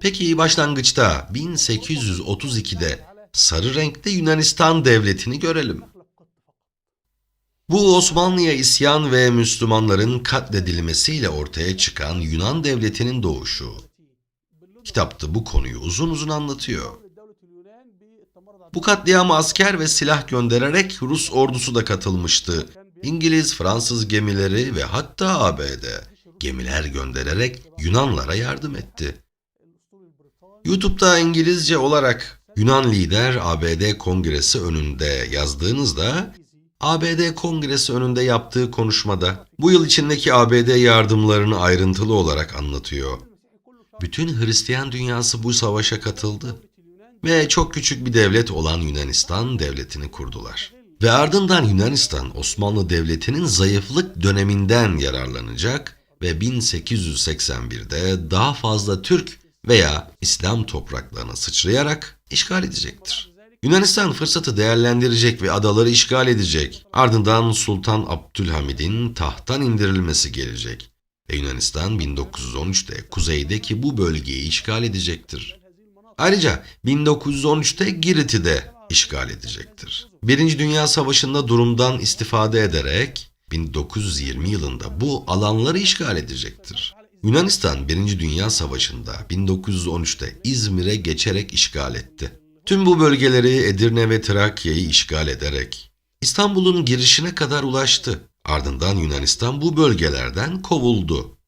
Peki başlangıçta 1832'de sarı renkte Yunanistan devletini görelim. Bu Osmanlı'ya isyan ve Müslümanların katledilmesiyle ortaya çıkan Yunan devletinin doğuşu. Kitapta bu konuyu uzun uzun anlatıyor. Bu katliama asker ve silah göndererek Rus ordusu da katılmıştı. İngiliz, Fransız gemileri ve hatta ABD gemiler göndererek Yunanlara yardım etti. YouTube'da İngilizce olarak Yunan lider ABD Kongresi önünde yazdığınızda ABD Kongresi önünde yaptığı konuşmada bu yıl içindeki ABD yardımlarını ayrıntılı olarak anlatıyor. Bütün Hristiyan dünyası bu savaşa katıldı ve çok küçük bir devlet olan Yunanistan devletini kurdular. Ve ardından Yunanistan Osmanlı Devleti'nin zayıflık döneminden yararlanacak ve 1881'de daha fazla Türk veya İslam topraklarına sıçrayarak işgal edecektir. Yunanistan fırsatı değerlendirecek ve adaları işgal edecek. Ardından Sultan Abdülhamid'in tahttan indirilmesi gelecek. Ve Yunanistan 1913'te kuzeydeki bu bölgeyi işgal edecektir. Ayrıca 1913'te Girit'i de işgal edecektir. Birinci Dünya Savaşı'nda durumdan istifade ederek 1920 yılında bu alanları işgal edecektir. Yunanistan 1. Dünya Savaşı'nda 1913'te İzmir'e geçerek işgal etti. Tüm bu bölgeleri Edirne ve Trakya'yı işgal ederek İstanbul'un girişine kadar ulaştı. Ardından Yunanistan bu bölgelerden kovuldu.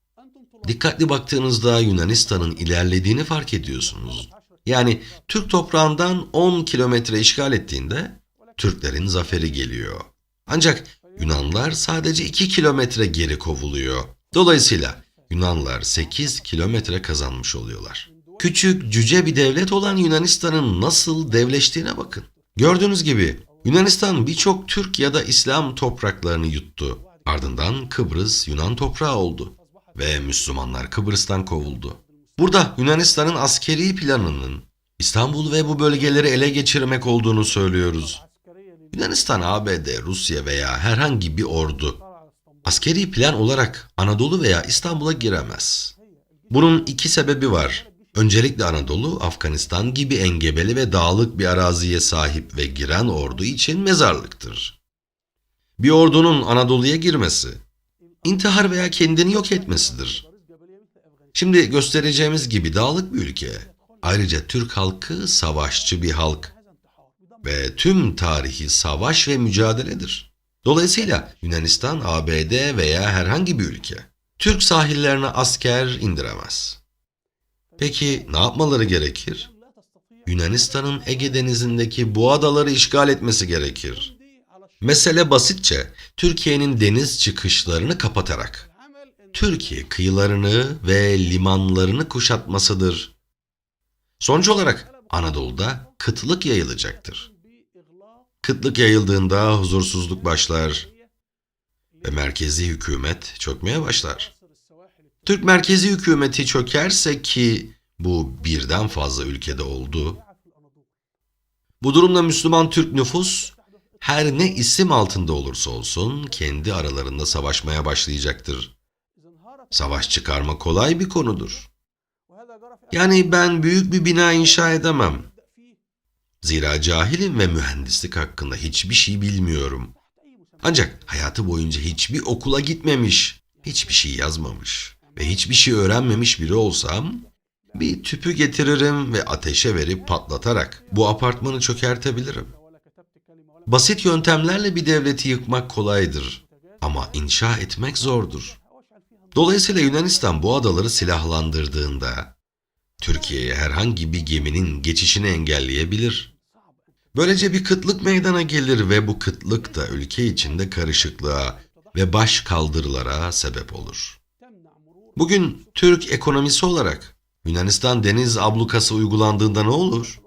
Dikkatli baktığınızda Yunanistan'ın ilerlediğini fark ediyorsunuz. Yani Türk toprağından 10 kilometre işgal ettiğinde Türklerin zaferi geliyor. Ancak Yunanlar sadece 2 kilometre geri kovuluyor. Dolayısıyla Yunanlar 8 kilometre kazanmış oluyorlar. Küçük cüce bir devlet olan Yunanistan'ın nasıl devleştiğine bakın. Gördüğünüz gibi Yunanistan birçok Türk ya da İslam topraklarını yuttu. Ardından Kıbrıs Yunan toprağı oldu ve Müslümanlar Kıbrıs'tan kovuldu. Burada Yunanistan'ın askeri planının İstanbul ve bu bölgeleri ele geçirmek olduğunu söylüyoruz. Yunanistan, ABD, Rusya veya herhangi bir ordu askeri plan olarak Anadolu veya İstanbul'a giremez. Bunun iki sebebi var. Öncelikle Anadolu, Afganistan gibi engebeli ve dağlık bir araziye sahip ve giren ordu için mezarlıktır. Bir ordunun Anadolu'ya girmesi, intihar veya kendini yok etmesidir. Şimdi göstereceğimiz gibi dağlık bir ülke. Ayrıca Türk halkı savaşçı bir halk ve tüm tarihi savaş ve mücadeledir. Dolayısıyla Yunanistan, ABD veya herhangi bir ülke Türk sahillerine asker indiremez. Peki ne yapmaları gerekir? Yunanistan'ın Ege Denizi'ndeki bu adaları işgal etmesi gerekir. Mesele basitçe Türkiye'nin deniz çıkışlarını kapatarak Türkiye kıyılarını ve limanlarını kuşatmasıdır. Sonuç olarak Anadolu'da kıtlık yayılacaktır. Kıtlık yayıldığında huzursuzluk başlar ve merkezi hükümet çökmeye başlar. Türk merkezi hükümeti çökerse ki bu birden fazla ülkede oldu. Bu durumda Müslüman Türk nüfus her ne isim altında olursa olsun kendi aralarında savaşmaya başlayacaktır. Savaş çıkarma kolay bir konudur. Yani ben büyük bir bina inşa edemem. Zira cahilim ve mühendislik hakkında hiçbir şey bilmiyorum. Ancak hayatı boyunca hiçbir okula gitmemiş, hiçbir şey yazmamış ve hiçbir şey öğrenmemiş biri olsam bir tüpü getiririm ve ateşe verip patlatarak bu apartmanı çökertebilirim. Basit yöntemlerle bir devleti yıkmak kolaydır ama inşa etmek zordur. Dolayısıyla Yunanistan bu adaları silahlandırdığında Türkiye'ye herhangi bir geminin geçişini engelleyebilir. Böylece bir kıtlık meydana gelir ve bu kıtlık da ülke içinde karışıklığa ve baş kaldırılara sebep olur. Bugün Türk ekonomisi olarak Yunanistan deniz ablukası uygulandığında ne olur?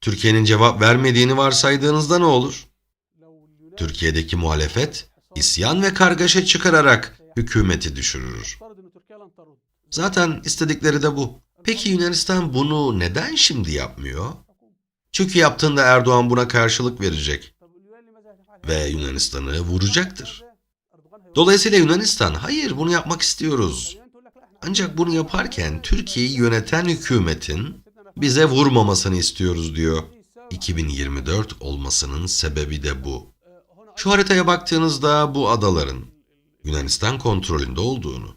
Türkiye'nin cevap vermediğini varsaydığınızda ne olur? Türkiye'deki muhalefet isyan ve kargaşa çıkararak hükümeti düşürür. Zaten istedikleri de bu. Peki Yunanistan bunu neden şimdi yapmıyor? Çünkü yaptığında Erdoğan buna karşılık verecek ve Yunanistan'ı vuracaktır. Dolayısıyla Yunanistan, hayır bunu yapmak istiyoruz. Ancak bunu yaparken Türkiye'yi yöneten hükümetin bize vurmamasını istiyoruz diyor. 2024 olmasının sebebi de bu. Şu haritaya baktığınızda bu adaların Yunanistan kontrolünde olduğunu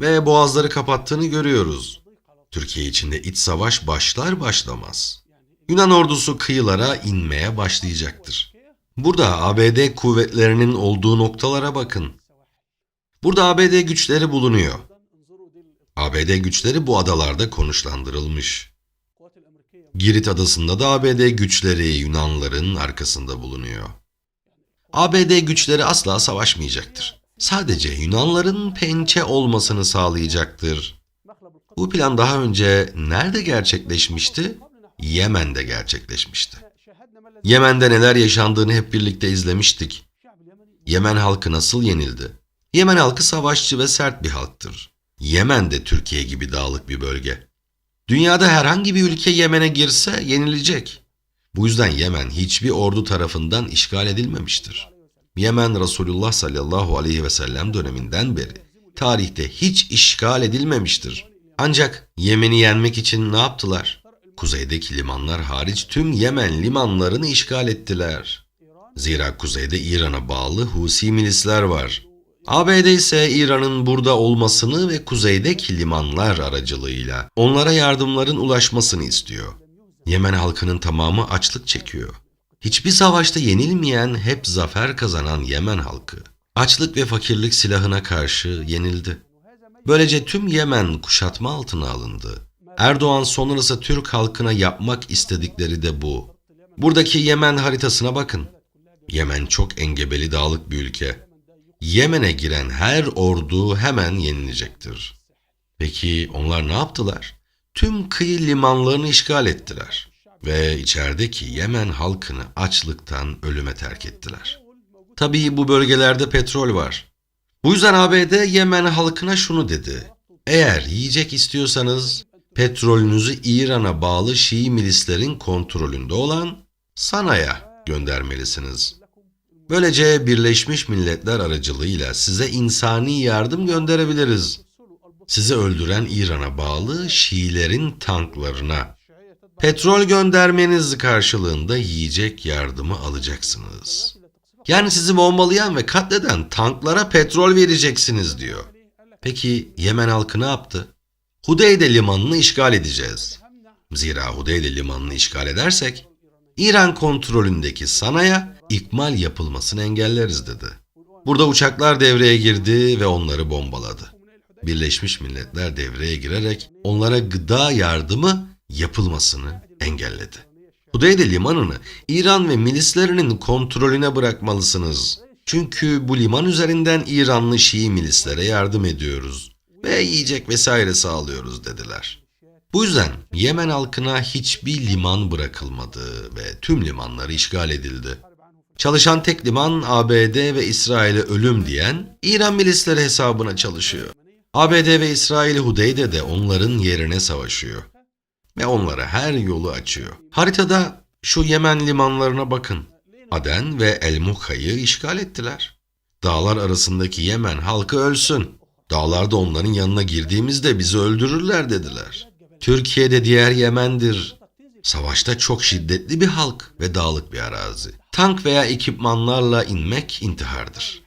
ve boğazları kapattığını görüyoruz. Türkiye içinde iç savaş başlar başlamaz. Yunan ordusu kıyılara inmeye başlayacaktır. Burada ABD kuvvetlerinin olduğu noktalara bakın. Burada ABD güçleri bulunuyor. ABD güçleri bu adalarda konuşlandırılmış. Girit adasında da ABD güçleri Yunanların arkasında bulunuyor. ABD güçleri asla savaşmayacaktır. Sadece Yunanların pençe olmasını sağlayacaktır. Bu plan daha önce nerede gerçekleşmişti? Yemen'de gerçekleşmişti. Yemen'de neler yaşandığını hep birlikte izlemiştik. Yemen halkı nasıl yenildi? Yemen halkı savaşçı ve sert bir halktır. Yemen de Türkiye gibi dağlık bir bölge. Dünyada herhangi bir ülke Yemen'e girse yenilecek. Bu yüzden Yemen hiçbir ordu tarafından işgal edilmemiştir. Yemen Resulullah sallallahu aleyhi ve sellem döneminden beri tarihte hiç işgal edilmemiştir. Ancak Yemen'i yenmek için ne yaptılar? Kuzeydeki limanlar hariç tüm Yemen limanlarını işgal ettiler. Zira kuzeyde İran'a bağlı Husi milisler var. ABD ise İran'ın burada olmasını ve kuzeydeki limanlar aracılığıyla onlara yardımların ulaşmasını istiyor. Yemen halkının tamamı açlık çekiyor. Hiçbir savaşta yenilmeyen, hep zafer kazanan Yemen halkı, açlık ve fakirlik silahına karşı yenildi. Böylece tüm Yemen kuşatma altına alındı. Erdoğan sonrası Türk halkına yapmak istedikleri de bu. Buradaki Yemen haritasına bakın. Yemen çok engebeli dağlık bir ülke. Yemen'e giren her ordu hemen yenilecektir. Peki onlar ne yaptılar? Tüm kıyı limanlarını işgal ettiler ve içerideki Yemen halkını açlıktan ölüme terk ettiler. Tabii bu bölgelerde petrol var. Bu yüzden ABD Yemen halkına şunu dedi. Eğer yiyecek istiyorsanız petrolünüzü İran'a bağlı Şii milislerin kontrolünde olan Sana'ya göndermelisiniz. Böylece Birleşmiş Milletler aracılığıyla size insani yardım gönderebiliriz. Sizi öldüren İran'a bağlı Şiilerin tanklarına petrol göndermeniz karşılığında yiyecek yardımı alacaksınız. Yani sizi bombalayan ve katleden tanklara petrol vereceksiniz diyor. Peki Yemen halkı ne yaptı? Hudeyde limanını işgal edeceğiz. Zira Hudeyde limanını işgal edersek İran kontrolündeki Sana'ya ikmal yapılmasını engelleriz dedi. Burada uçaklar devreye girdi ve onları bombaladı. Birleşmiş Milletler devreye girerek onlara gıda yardımı yapılmasını engelledi. Hudeyde limanını İran ve milislerinin kontrolüne bırakmalısınız. Çünkü bu liman üzerinden İranlı Şii milislere yardım ediyoruz ve yiyecek vesaire sağlıyoruz dediler. Bu yüzden Yemen halkına hiçbir liman bırakılmadı ve tüm limanlar işgal edildi. Çalışan tek liman ABD ve İsrail'e ölüm diyen İran milisleri hesabına çalışıyor. ABD ve İsrail Hudeyde'de onların yerine savaşıyor ve onlara her yolu açıyor. Haritada şu Yemen limanlarına bakın. Aden ve El Muka'yı işgal ettiler. Dağlar arasındaki Yemen halkı ölsün. Dağlarda onların yanına girdiğimizde bizi öldürürler dediler. Türkiye'de diğer Yemen'dir. Savaşta çok şiddetli bir halk ve dağlık bir arazi. Tank veya ekipmanlarla inmek intihardır.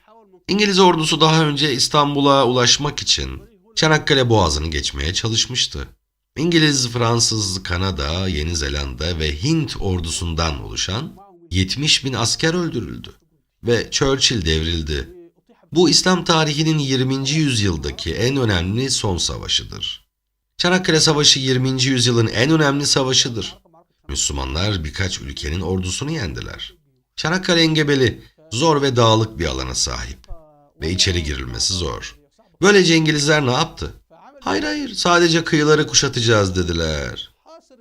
İngiliz ordusu daha önce İstanbul'a ulaşmak için Çanakkale Boğazı'nı geçmeye çalışmıştı. İngiliz, Fransız, Kanada, Yeni Zelanda ve Hint ordusundan oluşan 70 bin asker öldürüldü ve Churchill devrildi. Bu İslam tarihinin 20. yüzyıldaki en önemli son savaşıdır. Çanakkale Savaşı 20. yüzyılın en önemli savaşıdır. Müslümanlar birkaç ülkenin ordusunu yendiler. Çanakkale engebeli, zor ve dağlık bir alana sahip ve içeri girilmesi zor. Böylece İngilizler ne yaptı? Hayır hayır sadece kıyıları kuşatacağız dediler.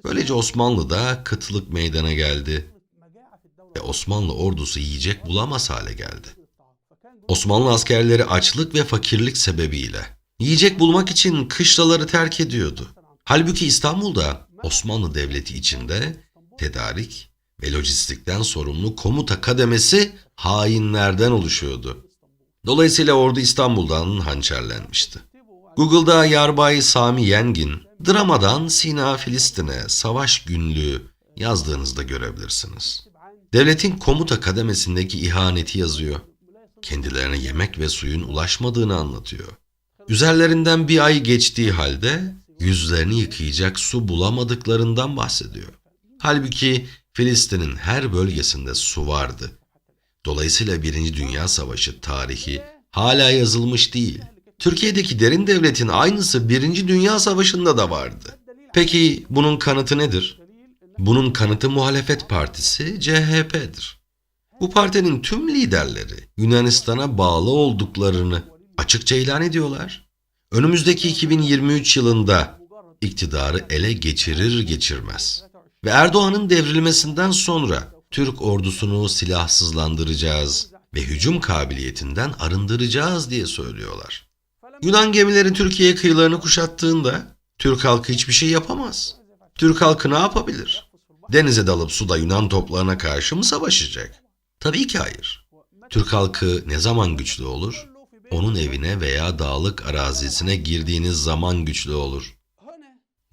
Böylece Osmanlı'da kıtlık meydana geldi ve Osmanlı ordusu yiyecek bulamaz hale geldi. Osmanlı askerleri açlık ve fakirlik sebebiyle yiyecek bulmak için kışlaları terk ediyordu. Halbuki İstanbul'da Osmanlı Devleti içinde tedarik ve lojistikten sorumlu komuta kademesi hainlerden oluşuyordu. Dolayısıyla ordu İstanbul'dan hançerlenmişti. Google'da Yarbay Sami Yengin, dramadan Sina Filistin'e savaş günlüğü yazdığınızda görebilirsiniz. Devletin komuta kademesindeki ihaneti yazıyor. Kendilerine yemek ve suyun ulaşmadığını anlatıyor. Üzerlerinden bir ay geçtiği halde yüzlerini yıkayacak su bulamadıklarından bahsediyor. Halbuki Filistin'in her bölgesinde su vardı. Dolayısıyla Birinci Dünya Savaşı tarihi hala yazılmış değil. Türkiye'deki derin devletin aynısı Birinci Dünya Savaşı'nda da vardı. Peki bunun kanıtı nedir? Bunun kanıtı muhalefet partisi CHP'dir. Bu partinin tüm liderleri Yunanistan'a bağlı olduklarını açıkça ilan ediyorlar. Önümüzdeki 2023 yılında iktidarı ele geçirir geçirmez ve Erdoğan'ın devrilmesinden sonra Türk ordusunu silahsızlandıracağız ve hücum kabiliyetinden arındıracağız diye söylüyorlar. Yunan gemileri Türkiye kıyılarını kuşattığında Türk halkı hiçbir şey yapamaz. Türk halkı ne yapabilir? Denize dalıp suda Yunan toplarına karşı mı savaşacak? Tabii ki hayır. Türk halkı ne zaman güçlü olur? Onun evine veya dağlık arazisine girdiğiniz zaman güçlü olur.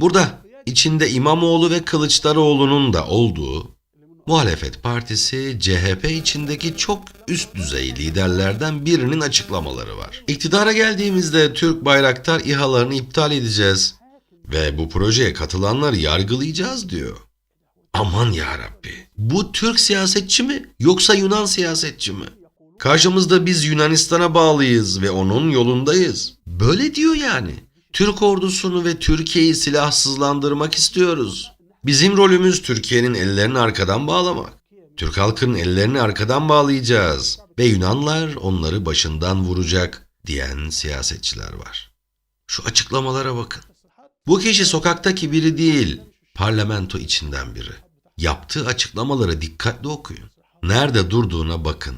Burada içinde İmamoğlu ve Kılıçdaroğlu'nun da olduğu muhalefet partisi CHP içindeki çok üst düzey liderlerden birinin açıklamaları var. İktidara geldiğimizde Türk Bayraktar İHA'larını iptal edeceğiz ve bu projeye katılanları yargılayacağız diyor. Aman ya Rabbi. Bu Türk siyasetçi mi yoksa Yunan siyasetçi mi? Karşımızda biz Yunanistan'a bağlıyız ve onun yolundayız. Böyle diyor yani. Türk ordusunu ve Türkiye'yi silahsızlandırmak istiyoruz. Bizim rolümüz Türkiye'nin ellerini arkadan bağlamak. Türk halkının ellerini arkadan bağlayacağız ve Yunanlar onları başından vuracak diyen siyasetçiler var. Şu açıklamalara bakın. Bu kişi sokaktaki biri değil, parlamento içinden biri. Yaptığı açıklamaları dikkatli okuyun. Nerede durduğuna bakın.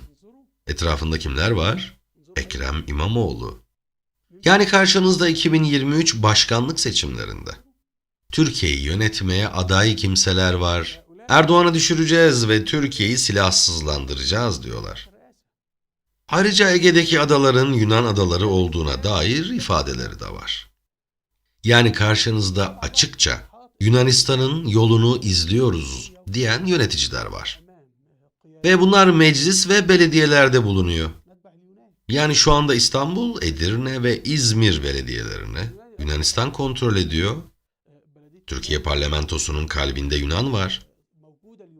Etrafında kimler var? Ekrem İmamoğlu. Yani karşınızda 2023 başkanlık seçimlerinde. Türkiye'yi yönetmeye aday kimseler var. Erdoğan'ı düşüreceğiz ve Türkiye'yi silahsızlandıracağız diyorlar. Ayrıca Ege'deki adaların Yunan adaları olduğuna dair ifadeleri de var. Yani karşınızda açıkça Yunanistan'ın yolunu izliyoruz diyen yöneticiler var. Ve bunlar meclis ve belediyelerde bulunuyor. Yani şu anda İstanbul, Edirne ve İzmir belediyelerini Yunanistan kontrol ediyor. Türkiye parlamentosunun kalbinde Yunan var.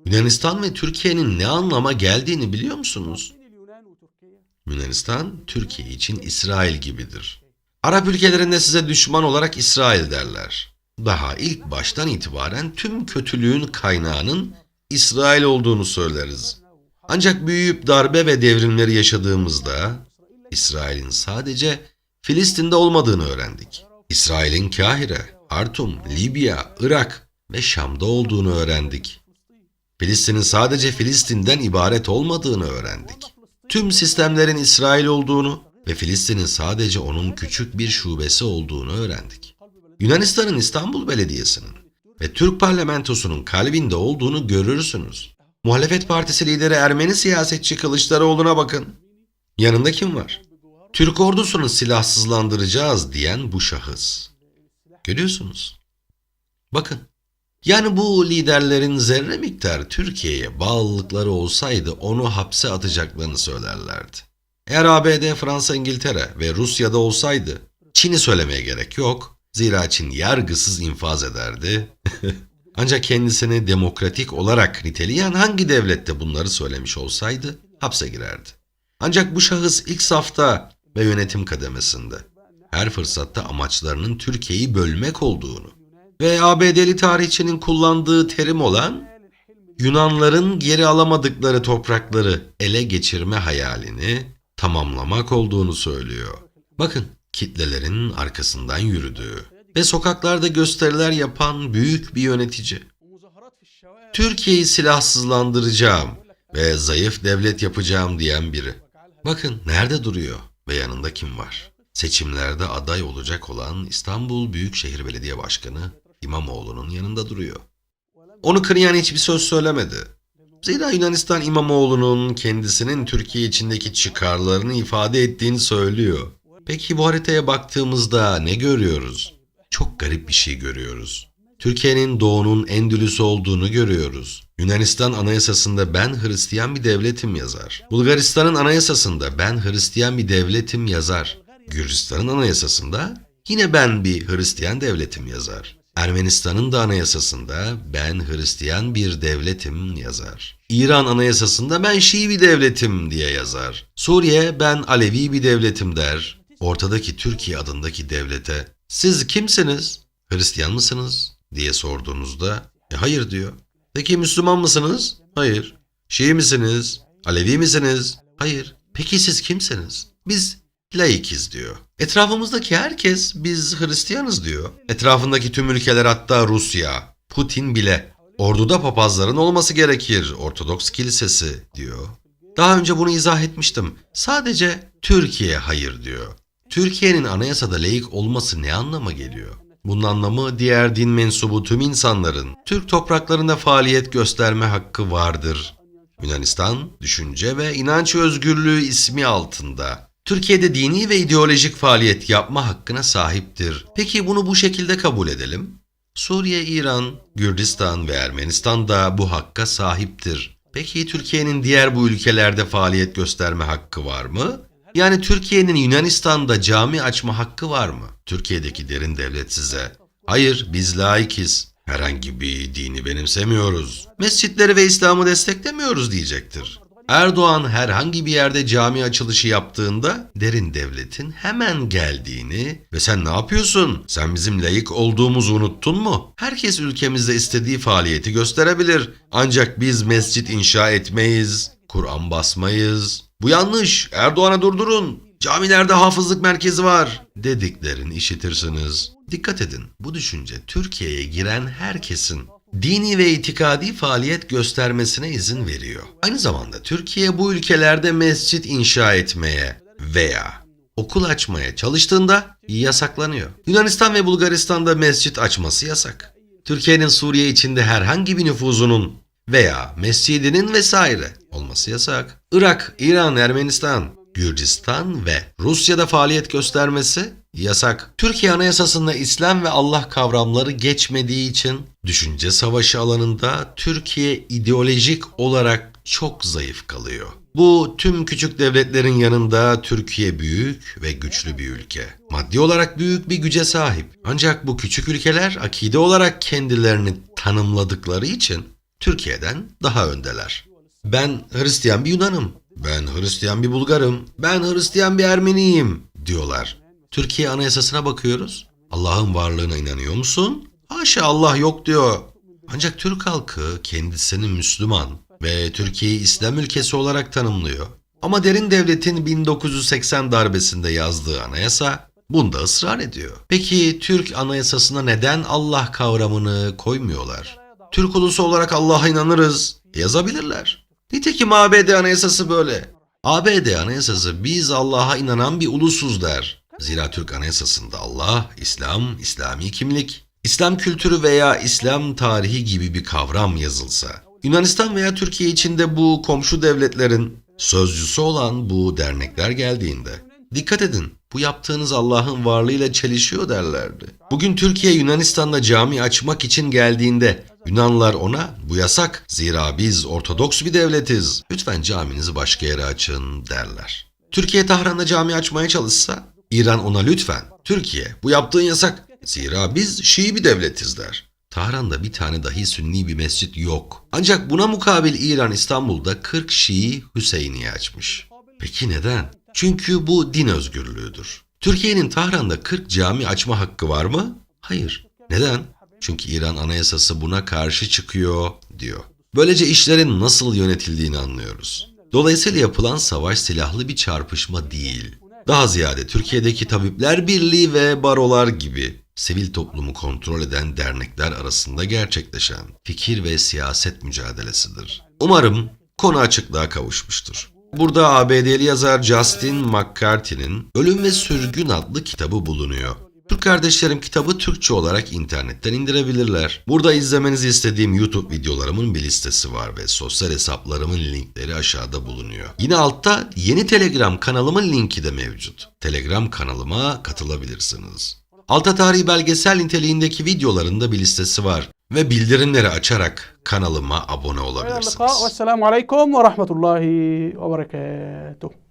Yunanistan ve Türkiye'nin ne anlama geldiğini biliyor musunuz? Yunanistan, Türkiye için İsrail gibidir. Arap ülkelerinde size düşman olarak İsrail derler. Daha ilk baştan itibaren tüm kötülüğün kaynağının İsrail olduğunu söyleriz. Ancak büyüyüp darbe ve devrimleri yaşadığımızda İsrail'in sadece Filistin'de olmadığını öğrendik. İsrail'in Kahire, Artum, Libya, Irak ve Şam'da olduğunu öğrendik. Filistin'in sadece Filistin'den ibaret olmadığını öğrendik. Tüm sistemlerin İsrail olduğunu ve Filistin'in sadece onun küçük bir şubesi olduğunu öğrendik. Yunanistan'ın İstanbul Belediyesi'nin ve Türk parlamentosunun kalbinde olduğunu görürsünüz. Muhalefet Partisi lideri Ermeni siyasetçi Kılıçdaroğlu'na bakın. Yanında kim var? Türk ordusunu silahsızlandıracağız diyen bu şahıs. Görüyorsunuz. Bakın. Yani bu liderlerin zerre miktar Türkiye'ye bağlılıkları olsaydı onu hapse atacaklarını söylerlerdi. Eğer ABD, Fransa, İngiltere ve Rusya'da olsaydı Çin'i söylemeye gerek yok. Zira Çin yargısız infaz ederdi. Ancak kendisini demokratik olarak niteleyen hangi devlette bunları söylemiş olsaydı hapse girerdi. Ancak bu şahıs ilk safta ve yönetim kademesinde her fırsatta amaçlarının Türkiye'yi bölmek olduğunu ve ABD'li tarihçinin kullandığı terim olan Yunanların geri alamadıkları toprakları ele geçirme hayalini tamamlamak olduğunu söylüyor. Bakın kitlelerin arkasından yürüdüğü ve sokaklarda gösteriler yapan büyük bir yönetici. Türkiye'yi silahsızlandıracağım ve zayıf devlet yapacağım diyen biri. Bakın nerede duruyor ve yanında kim var? Seçimlerde aday olacak olan İstanbul Büyükşehir Belediye Başkanı İmamoğlu'nun yanında duruyor. Onu kınayan hiçbir söz söylemedi. Zira Yunanistan İmamoğlu'nun kendisinin Türkiye içindeki çıkarlarını ifade ettiğini söylüyor. Peki bu haritaya baktığımızda ne görüyoruz? Çok garip bir şey görüyoruz. Türkiye'nin doğunun Endülüs olduğunu görüyoruz. Yunanistan anayasasında ben Hristiyan bir devletim yazar. Bulgaristan'ın anayasasında ben Hristiyan bir devletim yazar. Gürcistan'ın anayasasında yine ben bir Hristiyan devletim yazar. Ermenistan'ın da anayasasında ben Hristiyan bir devletim yazar. İran anayasasında ben Şii bir devletim diye yazar. Suriye ben Alevi bir devletim der. Ortadaki Türkiye adındaki devlete siz kimsiniz? Hristiyan mısınız? diye sorduğunuzda "E, hayır diyor. Peki Müslüman mısınız? Hayır. Şii misiniz? Alevi misiniz? Hayır. Peki siz kimsiniz? Biz laikiz diyor. Etrafımızdaki herkes biz Hristiyanız diyor. Etrafındaki tüm ülkeler hatta Rusya, Putin bile orduda papazların olması gerekir. Ortodoks kilisesi diyor. Daha önce bunu izah etmiştim. Sadece Türkiye hayır diyor. Türkiye'nin anayasada laik olması ne anlama geliyor? Bunun anlamı diğer din mensubu tüm insanların Türk topraklarında faaliyet gösterme hakkı vardır. Yunanistan, düşünce ve inanç özgürlüğü ismi altında Türkiye'de dini ve ideolojik faaliyet yapma hakkına sahiptir. Peki bunu bu şekilde kabul edelim. Suriye, İran, Gürcistan ve Ermenistan da bu hakka sahiptir. Peki Türkiye'nin diğer bu ülkelerde faaliyet gösterme hakkı var mı? Yani Türkiye'nin Yunanistan'da cami açma hakkı var mı? Türkiye'deki derin devlet size. Hayır biz laikiz. Herhangi bir dini benimsemiyoruz. Mescitleri ve İslam'ı desteklemiyoruz diyecektir. Erdoğan herhangi bir yerde cami açılışı yaptığında derin devletin hemen geldiğini ve sen ne yapıyorsun? Sen bizim layık olduğumuzu unuttun mu? Herkes ülkemizde istediği faaliyeti gösterebilir. Ancak biz mescit inşa etmeyiz, Kur'an basmayız. Bu yanlış. Erdoğan'a durdurun. Camilerde hafızlık merkezi var dediklerini işitirsiniz. Dikkat edin. Bu düşünce Türkiye'ye giren herkesin dini ve itikadi faaliyet göstermesine izin veriyor. Aynı zamanda Türkiye bu ülkelerde mescit inşa etmeye veya okul açmaya çalıştığında yasaklanıyor. Yunanistan ve Bulgaristan'da mescit açması yasak. Türkiye'nin Suriye içinde herhangi bir nüfuzunun veya mescidinin vesaire olması yasak. Irak, İran, Ermenistan, Gürcistan ve Rusya'da faaliyet göstermesi yasak. Türkiye Anayasası'nda İslam ve Allah kavramları geçmediği için düşünce savaşı alanında Türkiye ideolojik olarak çok zayıf kalıyor. Bu tüm küçük devletlerin yanında Türkiye büyük ve güçlü bir ülke. Maddi olarak büyük bir güce sahip. Ancak bu küçük ülkeler akide olarak kendilerini tanımladıkları için Türkiye'den daha öndeler. Ben Hristiyan bir Yunanım. Ben Hristiyan bir Bulgarım. Ben Hristiyan bir Ermeniyim diyorlar. Türkiye Anayasası'na bakıyoruz. Allah'ın varlığına inanıyor musun? Haşa Allah yok diyor. Ancak Türk halkı kendisini Müslüman ve Türkiye'yi İslam ülkesi olarak tanımlıyor. Ama derin devletin 1980 darbesinde yazdığı anayasa bunda ısrar ediyor. Peki Türk anayasasına neden Allah kavramını koymuyorlar? Türk ulusu olarak Allah'a inanırız yazabilirler. Nitekim ABD anayasası böyle. ABD anayasası biz Allah'a inanan bir ulusuz der. Zira Türk anayasasında Allah, İslam, İslami kimlik, İslam kültürü veya İslam tarihi gibi bir kavram yazılsa, Yunanistan veya Türkiye içinde bu komşu devletlerin sözcüsü olan bu dernekler geldiğinde, dikkat edin bu yaptığınız Allah'ın varlığıyla çelişiyor derlerdi. Bugün Türkiye Yunanistan'da cami açmak için geldiğinde Yunanlılar ona bu yasak zira biz Ortodoks bir devletiz. Lütfen caminizi başka yere açın derler. Türkiye Tahran'da cami açmaya çalışsa İran ona lütfen Türkiye bu yaptığın yasak zira biz Şii bir devletiz der. Tahran'da bir tane dahi sünni bir mescit yok. Ancak buna mukabil İran İstanbul'da 40 Şii Hüseyiniye açmış. Peki neden? Çünkü bu din özgürlüğüdür. Türkiye'nin Tahran'da 40 cami açma hakkı var mı? Hayır. Neden? Çünkü İran anayasası buna karşı çıkıyor diyor. Böylece işlerin nasıl yönetildiğini anlıyoruz. Dolayısıyla yapılan savaş silahlı bir çarpışma değil. Daha ziyade Türkiye'deki Tabipler Birliği ve barolar gibi sivil toplumu kontrol eden dernekler arasında gerçekleşen fikir ve siyaset mücadelesidir. Umarım konu açıklığa kavuşmuştur. Burada ABD'li yazar Justin McCarthy'nin Ölüm ve Sürgün adlı kitabı bulunuyor. Türk Kardeşlerim kitabı Türkçe olarak internetten indirebilirler. Burada izlemenizi istediğim YouTube videolarımın bir listesi var ve sosyal hesaplarımın linkleri aşağıda bulunuyor. Yine altta yeni Telegram kanalımın linki de mevcut. Telegram kanalıma katılabilirsiniz. Alta tarihi belgesel niteliğindeki videoların da bir listesi var ve bildirimleri açarak kanalıma abone olabilirsiniz. Selamun Aleyküm ve Rahmetullahi ve Berekatuhu.